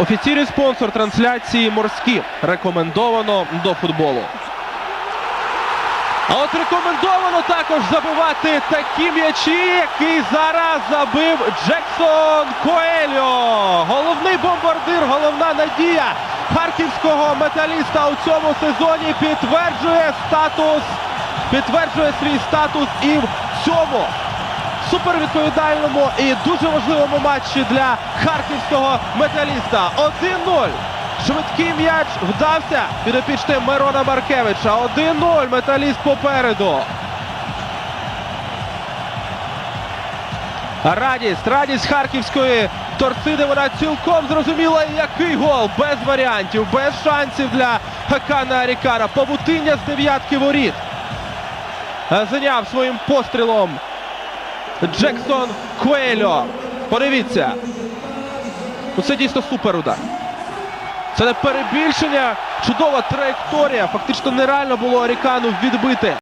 Офіційний спонсор трансляції морські. Рекомендовано до футболу. А от рекомендовано також забивати такі м'ячі, який зараз забив Джексон Коельо. Головний бомбардир, головна надія харківського металіста у цьому сезоні підтверджує статус, підтверджує свій статус і в цьому супервідповідальному і дуже важливому матчі для харківського металіста. 1-0. Швидкий м'яч вдався підопічним Мирона Маркевича. 1-0. Металіст попереду. Радість, радість харківської торциди. Вона цілком зрозуміла, який гол. Без варіантів, без шансів для Хакана Арікара. Побутиння з дев'ятки воріт. Зайняв своїм пострілом Джексон Куельо. Подивіться. Ну, Це дійсно супер удар. Це не перебільшення. Чудова траєкторія. Фактично нереально було Арікану відбити.